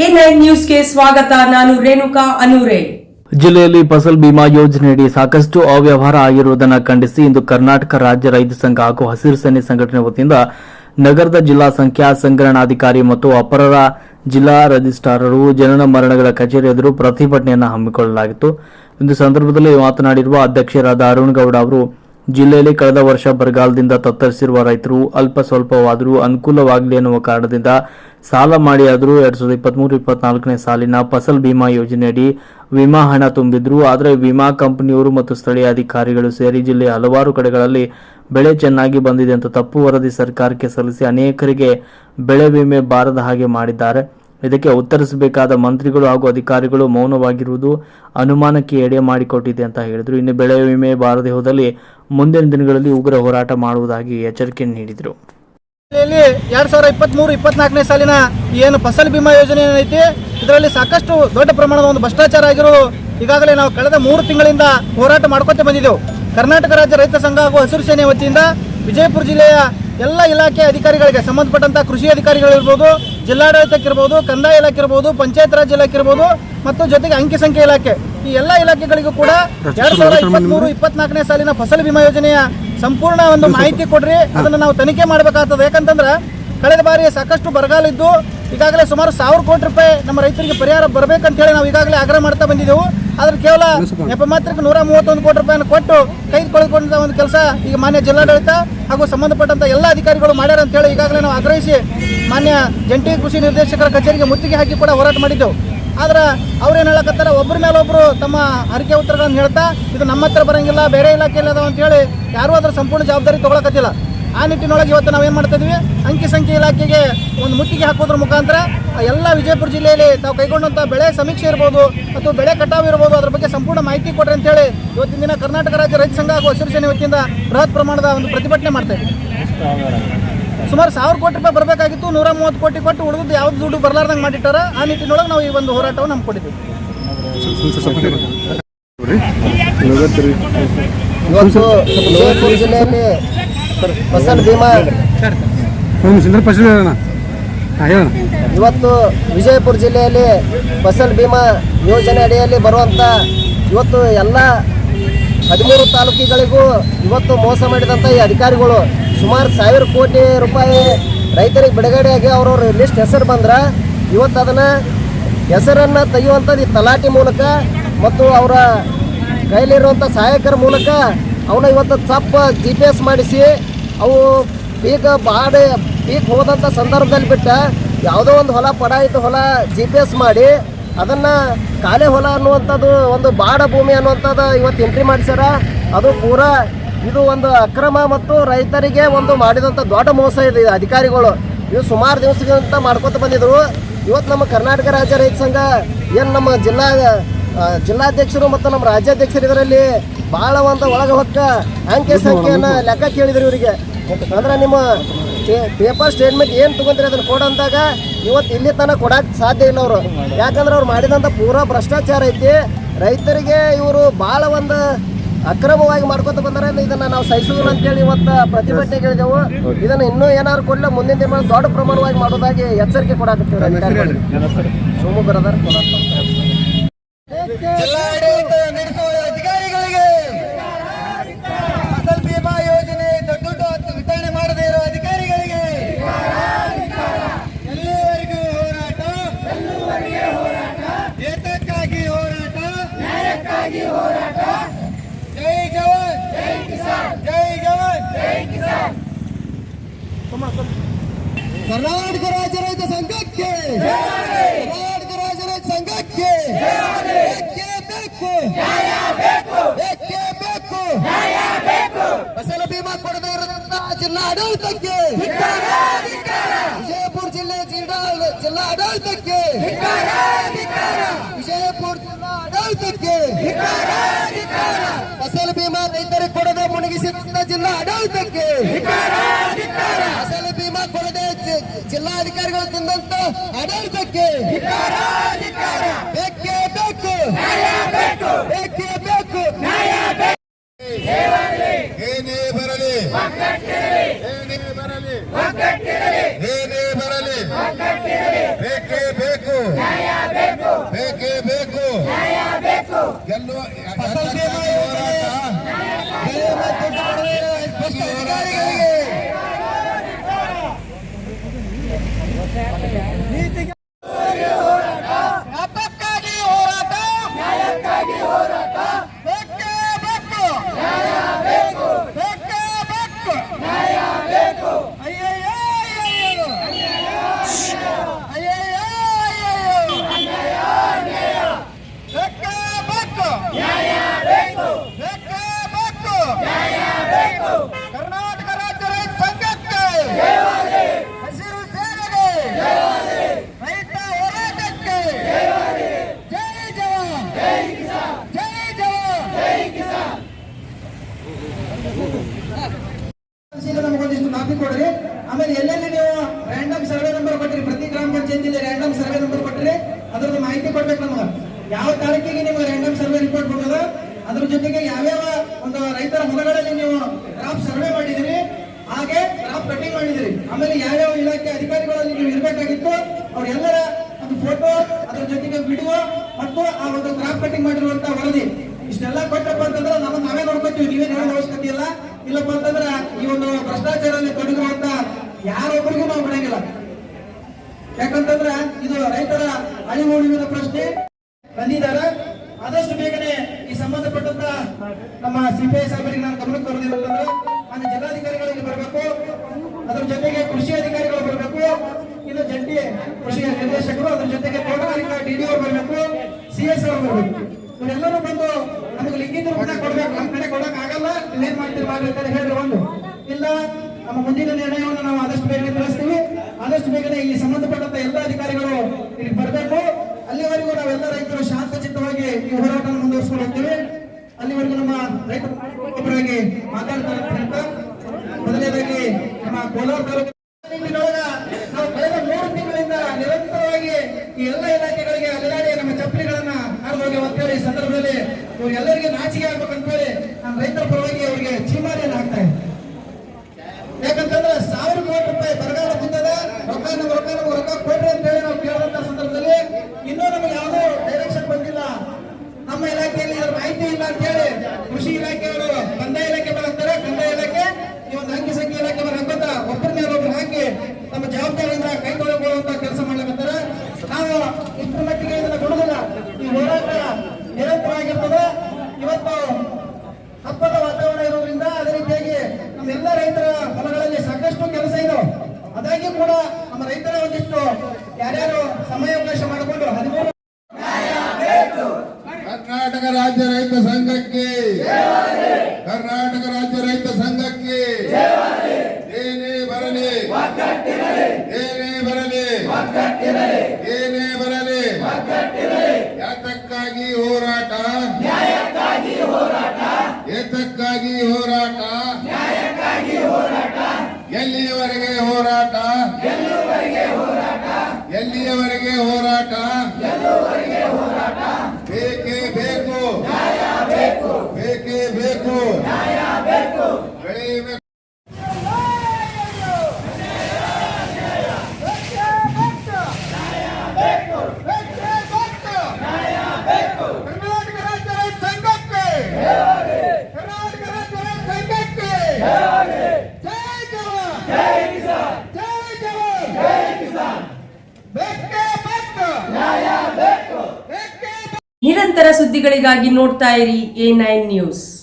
ಸ್ವಾಗತ, ನಾನು ರೇಣುಕಾ ಅನೂರೆ. ಜಿಲ್ಲೆಯಲ್ಲಿ ಫಸಲ್ ಬಿಮಾ ಯೋಜನೆಯಡಿ ಸಾಕಷ್ಟು ಅವ್ಯವಹಾರ ಆಗಿರುವುದನ್ನು ಖಂಡಿಸಿ ಇಂದು ಕರ್ನಾಟಕ ರಾಜ್ಯ ರೈತ ಸಂಘ ಹಾಗೂ ಹಸಿರು ಸೇನೆ ಸಂಘಟನೆ ವತಿಯಿಂದ ನಗರದ ಜಿಲ್ಲಾ ಸಂಖ್ಯಾ ಸಂಗ್ರಹಣಾಧಿಕಾರಿ ಮತ್ತು ಅಪರರ ಜಿಲ್ಲಾ ರಿಜಿಸ್ಟ್ರಾರರು ಜನನ ಮರಣಗಳ ಕಚೇರಿ ಎದುರು ಪ್ರತಿಭಟನೆಯನ್ನು ಹಮ್ಮಿಕೊಳ್ಳಲಾಗಿತ್ತು. ಇಂದು ಸಂದರ್ಭದಲ್ಲಿ ಮಾತನಾಡಿರುವ ಅಧ್ಯಕ್ಷರಾದ ಅರುಣ್ ಗೌಡ ಅವರು, ಜಿಲ್ಲೆಯಲ್ಲಿ ಕಳೆದ ವರ್ಷ ಬರಗಾಲದಿಂದ ತತ್ತರಿಸಿರುವ ರೈತರು ಅಲ್ಪ ಸ್ವಲ್ಪವಾದರೂ ಅನುಕೂಲವಾಗಲಿ ಎನ್ನುವ ಕಾರಣದಿಂದ ಸಾಲ ಮಾಡಿ ಆದರೂ ಎರಡ್ ಸಾವಿರದ ಇಪ್ಪತ್ಮೂರು, ಇಪ್ಪತ್ನಾಲ್ಕನೇ ಸಾಲಿನ ಫಸಲ್ ಬಿಮಾ ಯೋಜನೆಯಡಿ ವಿಮಾ ಹಣ ತುಂಬಿದ್ರು. ಆದರೆ ವಿಮಾ ಕಂಪನಿಯವರು ಮತ್ತು ಸ್ಥಳೀಯ ಅಧಿಕಾರಿಗಳು ಸೇರಿ ಜಿಲ್ಲೆಯ ಹಲವಾರು ಕಡೆಗಳಲ್ಲಿ ಬೆಳೆ ಚೆನ್ನಾಗಿ ಬಂದಿದೆ ಅಂತ ತಪ್ಪು ವರದಿ ಸರ್ಕಾರಕ್ಕೆ ಸಲ್ಲಿಸಿ ಅನೇಕರಿಗೆ ಬೆಳೆ ವಿಮೆ ಬಾರದ ಹಾಗೆ ಮಾಡಿದ್ದಾರೆ. ಇದಕ್ಕೆ ಉತ್ತರಿಸಬೇಕಾದ ಮಂತ್ರಿಗಳು ಹಾಗೂ ಅಧಿಕಾರಿಗಳು ಮೌನವಾಗಿರುವುದು ಅನುಮಾನಕ್ಕೆ ಎಡೆ ಮಾಡಿಕೊಟ್ಟಿದೆ ಅಂತ ಹೇಳಿದರು. ಇನ್ನು ಬೆಳೆ ವಿಮೆ ಬಾರದೆ ಹೋದಲ್ಲಿ ಮುಂದಿನ ದಿನಗಳಲ್ಲಿ ಉಗ್ರ ಹೋರಾಟ ಮಾಡುವುದಾಗಿ ಎಚ್ಚರಿಕೆ ನೀಡಿದರು. ಜಿಲ್ಲೆಯಲ್ಲಿ ಎರಡ್ ಸಾವಿರದ ಇಪ್ಪತ್ಮೂರು ಇಪ್ಪತ್ನಾಲ್ಕನೇ ಸಾಲಿನ ಏನು ಫಸಲ್ ಬಿಮಾ ಯೋಜನೆ ಏನೈತಿ ಇದರಲ್ಲಿ ಸಾಕಷ್ಟು ದೊಡ್ಡ ಪ್ರಮಾಣದ ಒಂದು ಭ್ರಷ್ಟಾಚಾರ ಆಗಿರೋ ಈಗಾಗಲೇ ನಾವು ಕಳೆದ ಮೂರು ತಿಂಗಳಿಂದ ಹೋರಾಟ ಮಾಡ್ಕೊತ ಬಂದಿದ್ದೆವು. ಕರ್ನಾಟಕ ರಾಜ್ಯ ರೈತ ಸಂಘ ಹಾಗೂ ಹಸಿರು ಸೇನೆ ವತಿಯಿಂದ ವಿಜಯಪುರ ಜಿಲ್ಲೆಯ ಎಲ್ಲ ಇಲಾಖೆ ಅಧಿಕಾರಿಗಳಿಗೆ ಸಂಬಂಧಪಟ್ಟಂತಹ ಕೃಷಿ ಅಧಿಕಾರಿಗಳಿರ್ಬೋದು ಜಿಲ್ಲಾಡಳಿತಕ್ಕಿರ್ಬೋದು ಕಂದಾಯ ಇಲಾಖೆ ಇರ್ಬೋದು ಪಂಚಾಯತ್ ರಾಜ್ ಇಲಾಖೆ ಇರ್ಬೋದು ಮತ್ತು ಜೊತೆಗೆ ಅಂಕಿ ಸಂಖ್ಯೆ ಇಲಾಖೆ. ಈ ಎಲ್ಲ ಇಲಾಖೆಗಳಿಗೂ ಕೂಡ ಎರಡ್ ಸಾವಿರದ ಇಪ್ಪತ್ಮೂರು ಇಪ್ಪತ್ನಾಲ್ಕನೇ ಸಾಲಿನ ಫಸಲ್ ಬಿಮಾ ಯೋಜನೆಯ ಸಂಪೂರ್ಣ ಒಂದು ಮಾಹಿತಿ ಕೊಡ್ರಿ ಅದನ್ನು ನಾವು ತನಿಖೆ ಮಾಡಬೇಕಾಗ್ತದೆ. ಯಾಕಂತಂದ್ರೆ ಕಳೆದ ಬಾರಿ ಸಾಕಷ್ಟು ಬರಗಾಲ ಇದ್ದು ಈಗಾಗಲೇ ಸುಮಾರು ಸಾವಿರ ಕೋಟಿ ರೂಪಾಯಿ ನಮ್ಮ ರೈತರಿಗೆ ಪರಿಹಾರ ಬರಬೇಕಂತ ಹೇಳಿ ನಾವು ಈಗಾಗಲೇ ಆಗ್ರಹ ಮಾಡ್ತಾ ಬಂದಿದ್ದೆವು. ಆದ್ರೆ ಕೇವಲ ನೆಪ ಮಾತ್ರಕ್ಕೆ ನೂರ ಮೂವತ್ತೊಂದು ಕೋಟಿ ರೂಪಾಯಿಯನ್ನು ಕೊಟ್ಟು ಕೈ ಕೊಳೆದುಕೊಂಡ ಒಂದು ಕೆಲಸ ಈಗ ಮಾನ್ಯ ಜಿಲ್ಲಾಡಳಿತ ಹಾಗೂ ಸಂಬಂಧಪಟ್ಟಂತ ಎಲ್ಲ ಅಧಿಕಾರಿಗಳು ಮಾಡ್ಯಾರ ಅಂತ ಹೇಳಿ ಈಗಾಗಲೇ ನಾವು ಆಗ್ರಹಿಸಿ ಮಾನ್ಯ ಜಂಟಿ ಕೃಷಿ ನಿರ್ದೇಶಕರ ಕಚೇರಿಗೆ ಮುತ್ತಿಗೆ ಹಾಕಿ ಕೂಡ ಹೋರಾಟ ಮಾಡಿದ್ದೆವು. ಆದ್ರೆ ಅವ್ರೇನು ಹೇಳಕತ್ತಾರ? ಒಬ್ಬರ ಮೇಲೆ ಒಬ್ಬರು ತಮ್ಮ ಹರಿಕೆ ಉತ್ತರಗಳನ್ನು ಹೇಳ್ತಾ, ಇದು ನಮ್ಮ ಹತ್ರ ಬರಂಗಿಲ್ಲ, ಬೇರೆ ಇಲಾಖೆಯಲ್ಲಿ ಅಂತ ಹೇಳಿ ಯಾರೂ ಅದರ ಸಂಪೂರ್ಣ ಜವಾಬ್ದಾರಿ ತಗೊಳಕತ್ತಿಲ್ಲ. ಆ ನಿಟ್ಟಿನೊಳಗೆ ಇವತ್ತು ನಾವೇನು ಮಾಡ್ತಾ ಇದೀವಿ? ಅಂಕಿ ಸಂಖ್ಯೆ ಇಲಾಖೆಗೆ ಒಂದು ಮುತ್ತಿಗೆ ಹಾಕೋದ್ರ ಮುಖಾಂತರ ಎಲ್ಲ ವಿಜಯಪುರ ಜಿಲ್ಲೆಯಲ್ಲಿ ತಾವು ಕೈಗೊಂಡಂಥ ಬೆಳೆ ಸಮೀಕ್ಷೆ ಇರ್ಬೋದು ಅಥವಾ ಬೆಳೆ ಕಟಾವು ಇರ್ಬೋದು, ಅದ್ರ ಬಗ್ಗೆ ಸಂಪೂರ್ಣ ಮಾಹಿತಿ ಕೊಡ್ರಿ ಅಂತೇಳಿ ಇವತ್ತಿನ ದಿನ ಕರ್ನಾಟಕ ರಾಜ್ಯ ರೈತ ಸಂಘ ಹಾಗೂ ಹಸಿರು ಸೇನೆ ವತಿಯಿಂದ ಬೃಹತ್ ಪ್ರಮಾಣದ ಒಂದು ಪ್ರತಿಭಟನೆ ಮಾಡ್ತಾ ಸುಮಾರು ಸಾವಿರ ಕೋಟಿ ರೂಪಾಯಿ ಬರಬೇಕಾಗಿತ್ತು ನೂರ ಮೂವತ್ತು ಕೋಟಿ ಕೊಟ್ಟು ಉಳಿದು ಯಾವ್ದು ದುಡ್ಡು ಬರಲಾರ್ದಂಗೆ ಮಾಡಿಟ್ಟಾರ ಆ ನಿಟ್ಟಿನೊಳಗೆ ನಾವು ಈ ಒಂದು ಹೋರಾಟವನ್ನು ಹಮ್ಮಿಕೊಂಡಿದ್ದೀವಿ ಇವತ್ತು ವಿಜಯಪುರ ಜಿಲ್ಲೆಯಲ್ಲಿ ಫಸಲ್ ಬಿಮಾ ಸಿಂದ್ರ ಪಶ್ಚಿಮ ಹೇಳೋಣ ಹಾಂ ಹೇಳೋಣ ಇವತ್ತು ವಿಜಯಪುರ ಜಿಲ್ಲೆಯಲ್ಲಿ ಫಸಲ್ ಭೀಮಾ ಯೋಜನೆ ಅಡಿಯಲ್ಲಿ ಬರುವಂಥ ಇವತ್ತು ಎಲ್ಲ ಹದಿಮೂರು ತಾಲೂಕಿಗಳಿಗೂ ಇವತ್ತು ಮೋಸ ಮಾಡಿದಂಥ ಈ ಅಧಿಕಾರಿಗಳು ಸುಮಾರು ಸಾವಿರ ಕೋಟಿ ರೂಪಾಯಿ ರೈತರಿಗೆ ಬಿಡುಗಡೆಯಾಗಿ ಅವ್ರವ್ರ ಲಿಸ್ಟ್ ಹೆಸರು ಬಂದ್ರೆ ಇವತ್ತು ಅದನ್ನು ಹೆಸರನ್ನು ತೆಗೆಯುವಂಥದ್ದು ಈ ತಲಾಟಿ ಮೂಲಕ ಮತ್ತು ಅವರ ಕೈಲಿರುವಂಥ ಸಹಾಯಕರ ಮೂಲಕ ಅವನ್ನ ಇವತ್ತು ತಪ್ಪ ಜಿ ಪಿ ಎಸ್ ಮಾಡಿಸಿ ಅವು ಪೀಕ್ ಬಾಡಿ ಪೀಕ್ ಹೋದಂಥ ಸಂದರ್ಭದಲ್ಲಿ ಬಿಟ್ಟ ಯಾವುದೋ ಒಂದು ಹೊಲ ಪಡ ಇದ್ದ ಹೊಲ ಜಿ ಪಿ ಎಸ್ ಮಾಡಿ ಅದನ್ನು ಕಾಲೆ ಹೊಲ ಅನ್ನುವಂಥದ್ದು ಒಂದು ಬಾಡ ಭೂಮಿ ಅನ್ನುವಂಥದ್ದು ಇವತ್ತು ಎಂಟ್ರಿ ಮಾಡಿಸ್ಯಾರ. ಅದು ಪೂರಾ ಇದು ಒಂದು ಅಕ್ರಮ ಮತ್ತು ರೈತರಿಗೆ ಒಂದು ಮಾಡಿದಂಥ ದೊಡ್ಡ ಮೋಸ ಇದೆ ಅಧಿಕಾರಿಗಳು. ಇವು ಸುಮಾರು ದಿವಸಗಳಿಂದ ಮಾಡ್ಕೊತ ಬಂದಿದ್ರು. ಇವತ್ತು ನಮ್ಮ ಕರ್ನಾಟಕ ರಾಜ್ಯ ರೈತ ಸಂಘ ಏನು ನಮ್ಮ ಜಿಲ್ಲಾ ಜಿಲ್ಲಾಧ್ಯಕ್ಷರು ಮತ್ತು ನಮ್ಮ ರಾಜ್ಯಾಧ್ಯಕ್ಷರು ಇದರಲ್ಲಿ ಭಾಳ ಒಂದು ಒಳಗೆ ಹೊಕ್ಕ ಅಂಕೆ ಸಂಖ್ಯೆಯನ್ನು ಲೆಕ್ಕ ಕೇಳಿದ್ರು ಇವರಿಗೆ. ಅಂದ್ರೆ ನಿಮ್ಮ ಪೇಪರ್ ಸ್ಟೇಟ್ಮೆಂಟ್ ಏನು ತೊಗೊಂತೀರಿ ಅದನ್ನು ಕೊಡಂದಾಗ ಇವತ್ತು ಇಲ್ಲಿ ತನಕ ಕೊಡಕ್ಕೆ ಸಾಧ್ಯ ಇಲ್ಲ ಅವರು. ಯಾಕಂದ್ರೆ ಅವ್ರು ಮಾಡಿದಂಥ ಪೂರಾ ಭ್ರಷ್ಟಾಚಾರ ಐತಿ. ರೈತರಿಗೆ ಇವರು ಭಾಳ ಒಂದು ಅಕ್ರಮವಾಗಿ ಮಾಡ್ಕೊತ ಬಂದಾರೆ. ಇದನ್ನ ನಾವು ಸಹಿಸುವುದಿಲ್ಲ ಅಂತೇಳಿ ಇವತ್ತು ಪ್ರತಿಭಟನೆ ಕೇಳಿದೆವು ಇದನ್ನ ಇನ್ನೂ ಏನಾದ್ರು ಕೊಡಲ? ಮುಂದಿನ ದಿನ ದೊಡ್ಡ ಪ್ರಮಾಣವಾಗಿ ಮಾಡೋದಾಗಿ ಎಚ್ಚರಿಕೆ ಕೊಡಾಕತ್ತೀವಿ ಅಧಿಕಾರಿಗಳಿಗೆ ಶಿವಮೊಗ್ಗ ಬ್ರದರ್ ಜಿಲ್ಲಾಡಳಿತ ನಡೆಸುವ ಅಧಿಕಾರಿಗಳಿಗೆ ಫಸಲ್ ಬಿಮಾ ಯೋಜನೆ ದೊಡ್ಡ ದೊಡ್ಡ ವಿತರಣೆ ಮಾಡದೇ ಇರುವ ಅಧಿಕಾರಿಗಳಿಗೆ ಎಲ್ಲಿವರೆಗೂ ಹೋರಾಟ ಏತಕ್ಕಾಗಿ ಹೋರಾಟ ಜೈ ಜವಾನ್ ಜೈ ಜವಾನ್ ಕರ್ನಾಟಕ ರಾಜ್ಯ ರೈತ ಸಂಘಕ್ಕೆ, ಕರ್ನಾಟಕ ರಾಜ್ಯ ರೈತ ಸಂಘಕ್ಕೆ ಬೇಕೇ? ಬೇಕು? ಫಸಲ ಬಿಮಾ ಕೊಡದೇ ಇರೋದ್ರಿಂದ ಜಿಲ್ಲಾ ಆಡಳಿತಕ್ಕೆ ವಿಜಯಪುರ ಜಿಲ್ಲೆ ಜಿಲ್ಲಾ ಜಿಲ್ಲಾ ಆಡಳಿತಕ್ಕೆ ವಿಜಯಪುರ ಜಿಲ್ಲಾ ಆಡಳಿತಕ್ಕೆ ಫಸಲ್ ಭೀಮಾ ರೈತರಿಗೆ ಕೊಡದೆ ಮುಣಗಿಸಿದ ಜಿಲ್ಲಾ ಆಡಳಿತಕ್ಕೆ ಮಾಡಕ್ ಜಿಲ್ಲಾಧಿಕಾರಿಗಳು ತಂದಂತ ಅನರ್ಥಕ್ಕೆ ಬೇಕೇ ಬೇಕು. ಬೇಕೇ. ಬೇಕು ಬರಲಿ. ಏನೇ ಬರಲಿ. ಏನೇ ಬರಲಿ. ಬೇಕೇ ಬೇಕು. ಬೇಕೇ. ಬೇಕು ಗೆಲ್ಲುವ ಪಂಚಾಯತಿಲಿ ರ್ಯಾಂಡಮ್ ಸರ್ವೆ ನಂಬರ್ ಕೊಟ್ಟರೆ ಅದ್ರದ್ದು ಮಾಹಿತಿ ಕೊಡ್ಬೇಕು ನಮಗೆ. ಯಾವ ತಾರೀಕಿಗೆ ನಿಮಗೆ ರ್ಯಾಂಡಮ್ ಸರ್ವೆ ರಿಪೋರ್ಟ್ ಕೊಡೋದ? ಅದ್ರ ಜೊತೆಗೆ ಯಾವ್ಯಾವ ಒಂದು ರೈತರ ಹೊಲಗಳಲ್ಲಿ ನೀವು ಕ್ರಾಪ್ ಸರ್ವೆ ಮಾಡಿದಿರಿ? ಹಾಗೆ ಕ್ರಾಪ್ ಕಟಿಂಗ್ ಮಾಡಿದಿರಿ. ಆಮೇಲೆ ಯಾವ್ಯಾವ ಇಲಾಖೆ ಅಧಿಕಾರಿಗಳಲ್ಲಿ ನೀವು ಇರಬೇಕಾಗಿತ್ತು? ಅವ್ರೆಲ್ಲರ ಒಂದು ಫೋಟೋ ಅದ್ರ ಜೊತೆಗೆ ವಿಡಿಯೋ ಮತ್ತು ಆ ಒಂದು ಕ್ರಾಪ್ ಕಟಿಂಗ್ ಮಾಡಿರುವಂತ ವರದಿ. ಇಷ್ಟೆಲ್ಲ ಕೊಟ್ಟಪ್ಪ ಅಂತಂದ್ರೆ ನಮ್ಮ ನಾವೇ ನೋಡ್ಕೊತೀವಿ. ನೀವೇ ಹೇಳೋ ಅವಶ್ಯಕತೆ ಇಲ್ಲ. ಇಲ್ಲಪ್ಪ ಅಂತಂದ್ರೆ ಈ ಒಂದು ಭ್ರಷ್ಟಾಚಾರದಲ್ಲಿ ತೊಡಗಿರುವಂತ ಯಾರೊಬ್ಬರಿಗೂ ನಾವು ಬಿಡಂಗಿಲ್ಲ. ಯಾಕಂತಂದ್ರೆ ಇದು ರೈತರ ಅಳಿವು ಉಳಿವಿನ ಪ್ರಶ್ನೆ ಬಂದಿದ್ದಾರೆ. ಆದಷ್ಟು ಬೇಗನೆ ಈ ಸಂಬಂಧಪಟ್ಟಂತ ನಮ್ಮ ಸಿಪಿಐ ಸಾಹೇಬರಿಗೆ ನಾನು ಗಮನಕ್ಕೆ ಬರೋದಿರೋದಂದ್ರೆ ನಾನು ಇಲ್ಲಿ ಬರಬೇಕು. ಅದ್ರ ಜೊತೆಗೆ ಕೃಷಿ ಅಧಿಕಾರಿಗಳು ಬರಬೇಕು. ಇದು ಜಂಟಿ ಕೃಷಿ ನಿರ್ದೇಶಕರು ಅದ್ರ ಜೊತೆಗೆ ತೋಟಗಾರಿಕಾ ಡಿ ಅವರು ಬರಬೇಕು. ಸಿ ಎಸ್ ಅವರು ಬರಬೇಕು. ಇವರೆಲ್ಲರೂ ಬಂದು ನಮಗೆ ಲಿಂಗಿತ ಕೂಡ ಕೊಡ್ಬೇಕು. ನಮ್ಮ ಕಡೆ ಕೊಡಕ್ ಆಗಲ್ಲ. ಏನ್ ಮಾಡ್ತೀರಿ ಮಾಡ್ರಿ ಅಂತ ಒಂದು. ಇಲ್ಲ, ನಮ್ಮ ಮುಂದಿನ ನಿರ್ಣಯವನ್ನು ನಾವು ಆದಷ್ಟು ಬೇಗನೆ ತಿಳಿಸ್ತೀವಿ. ಆದಷ್ಟು ಬೇಗನೆ ಇಲ್ಲಿ ಸಂಬಂಧಪಟ್ಟಂತ ಎಲ್ಲ ಅಧಿಕಾರಿಗಳು ಇಲ್ಲಿ ಬರಬೇಕು. ಅಲ್ಲಿವರೆಗೂ ನಾವೆಲ್ಲ ರೈತರು ಶಾಂತಚಿತ್ತವಾಗಿ ಈ ಹೋರಾಟವನ್ನು ಮುಂದುವರಿಸ್ಕೊಂಡು ಹೋಗ್ತೀವಿ. ಅಲ್ಲಿವರೆಗೂ ನಮ್ಮ ರೈತರು ಒಬ್ಬರಾಗಿ ಮಾತಾಡ್ತಾರೆ ಮೊದಲನೇದಾಗಿ ನಮ್ಮ ಕೋಲಾರ ತಾಲೂಕು ನಿಟ್ಟಿನೊಳಗ ನಾವು ಕಳೆದ ಮೂರು ತಿಂಗಳಿಂದ ನಿರಂತರವಾಗಿ ಈ ಎಲ್ಲ ಇಲಾಖೆಗಳಿಗೆ ಅಲೆದಾಡಿ ನಮ್ಮ ಚಪ್ಪಲಿಗಳನ್ನ ಹಾರ್ದು ಹೋಗಿ ಅಂತೇಳಿ ಈ ಸಂದರ್ಭದಲ್ಲಿ ಇವ್ರಿಗೆಲ್ಲರಿಗೆ ನಾಚಿಕೆ ಆಗ್ಬೇಕಂತೇಳಿ ನಾನು ರೈತರ ಪರವಾಗಿ Amanhã eu gasto ಸುದ್ದಿಗಳಿಗಾಗಿ ನೋಡ್ತಾ ಇರಿ ಎ ನೈನ್ ನ್ಯೂಸ್.